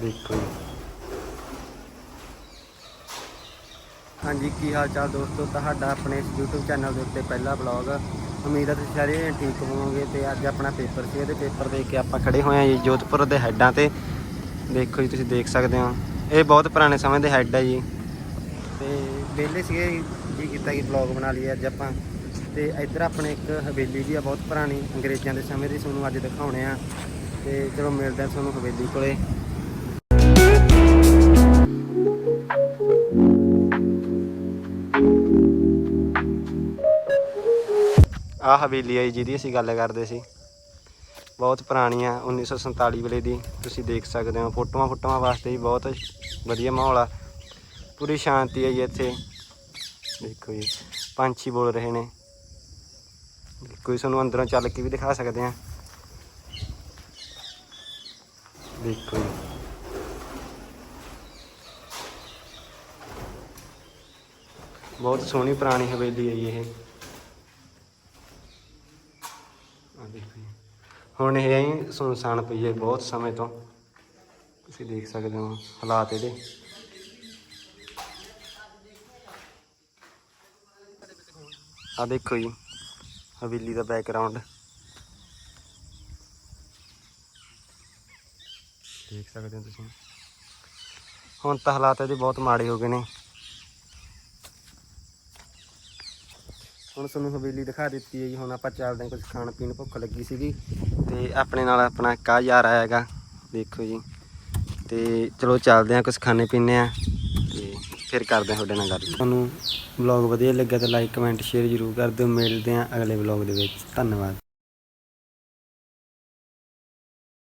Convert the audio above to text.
ਦੇਖੋ ਜੀ। ਹਾਂਜੀ, ਕੀ ਹਾਲ ਚਾਲ ਦੋਸਤੋ? ਤੁਹਾਡਾ ਆਪਣੇ ਇਸ YouTube ਚੈਨਲ ਦੇ ਉੱਤੇ ਪਹਿਲਾ ਵਲੌਗ ਉਮੀਦ ਹੈ ਤੁਸੀਂ ਸਾਰੇ ਠੀਕ ਹੋਵੋਗੇ ਤੇ ਅੱਜ ਆਪਣਾ ਪੇਪਰ ਸੀ, ਇਹਦੇ ਪੇਪਰ ਦੇ ਕੇ ਆਪਾਂ ਖੜੇ ਹੋਏ ਹਾਂ ਜੀ ਜੋਧਪੁਰ ਦੇ ਹੈੱਡਾਂ ਤੇ। ਦੇਖੋ ਜੀ, ਤੁਸੀਂ ਦੇਖ ਸਕਦੇ ਹੋ। ਇਹ ਬਹੁਤ ਪੁਰਾਣੇ ਸਮੇਂ ਦੇ ਹੈੱਡ ਹੈ ਜੀ। ਤੇ ਵਿਹਲੇ ਸੀਗੇ ਜੀ ਕੀਤਾ ਕਿ ਵਲੌਗ ਬਣਾ ਲਈਏ ਅੱਜ ਆਪਾਂ। ਤੇ ਇੱਧਰ ਆਪਣੇ ਇੱਕ ਹਵੇਲੀ ਵੀ ਆ, ਬਹੁਤ ਪੁਰਾਣੀ। ਅੰਗਰੇਜ਼ਾਂ ਦੇ ਸਮੇਂ ਦੀ ਤੁਹਾਨੂੰ ਅੱਜ ਦਿਖਾਉਣੇ ਆ। ਤੇ ਚਲੋ ਮਿਲਦੇ ਆ ਤੁਹਾਨੂੰ ਹਵੇਲੀ ਕੋਲੇ। ਆਹ ਹਵੇਲੀ ਆਈ ਜਿਹਦੀ ਅਸੀਂ ਗੱਲ ਕਰਦੇ ਸੀ। ਬਹੁਤ ਪੁਰਾਣੀ ਆ 1947 ਵੇਲੇ ਦੀ। ਤੁਸੀਂ ਦੇਖ ਸਕਦੇ ਹੋ, ਫੋਟੋਆਂ ਫੋਟੋਆਂ ਵਾਸਤੇ ਵੀ ਬਹੁਤ ਵਧੀਆ ਮਾਹੌਲ ਆ। ਪੂਰੀ ਸ਼ਾਂਤੀ ਹੈ ਜੀ ਇੱਥੇ। ਦੇਖੋ ਜੀ, ਪੰਛੀ ਬੋਲ ਰਹੇ ਨੇ। ਕੋਈ ਤੁਹਾਨੂੰ ਅੰਦਰੋਂ ਚੱਲ ਕੇ ਵੀ ਦਿਖਾ ਸਕਦੇ ਆ। ਦੇਖੋ ਜੀ। ਬਹੁਤ ਸੋਹਣੀ ਪੁਰਾਣੀ ਹਵੇਲੀ ਹੈ ਇਹ ਆ ਦੇਖੋ ਜੀ। ਹੁਣ ਇਹ ਐਂ ਸੁਨਸਾਨ ਪਈ ਹੈ ਬਹੁਤ ਸਮੇਂ ਤੋਂ। ਤੁਸੀਂ ਦੇਖ ਸਕਦੇ ਹੋ ਹਾਲਾਤ ਇਹਦੇ। ਆ ਦੇਖੋ ਜੀ, ਹਵੇਲੀ ਦਾ ਬੈਕਗ੍ਰਾਉਂਡ ਦੇਖ ਸਕਦੇ ਹੋ ਤੁਸੀਂ। ਹੁਣ ਤਾਂ ਹਾਲਾਤ ਇਹਦੇ ਬਹੁਤ ਮਾੜੇ ਹੋ ਗਏ ਨੇ। ਹੁਣ ਤੁਹਾਨੂੰ ਹਵੇਲੀ ਦਿਖਾ ਦਿੱਤੀ ਹੈ ਜੀ, ਹੁਣ ਆਪਾਂ ਚੱਲਦੇ ਹਾਂ ਕੁਝ ਖਾਣ ਪੀਣ, ਭੁੱਖ ਲੱਗੀ ਸੀਗੀ ਤੇ ਆਪਣੇ ਨਾਲ ਆਪਣਾ ਕਾ ਯਾਰ ਆਇਆ ਹੈਗਾ, ਦੇਖੋ ਜੀ। ਤੇ ਚਲੋ ਚੱਲਦੇ ਹਾਂ ਕੁਝ ਖਾਣੇ ਪੀਣੇ ਆ ਤੇ ਫਿਰ ਕਰਦੇ ਹਾਂ ਤੁਹਾਡੇ ਨਾਲ ਗੱਲ। ਤੁਹਾਨੂੰ ਵਲੌਗ ਵਧੀਆ ਲੱਗਿਆ ਤਾਂ ਲਾਈਕ ਕਮੈਂਟ ਸ਼ੇਅਰ ਜ਼ਰੂਰ ਕਰ ਦਿਓ। ਮਿਲਦੇ ਹਾਂ ਅਗਲੇ ਵਲੌਗ ਦੇ ਵਿੱਚ। ਧੰਨਵਾਦ।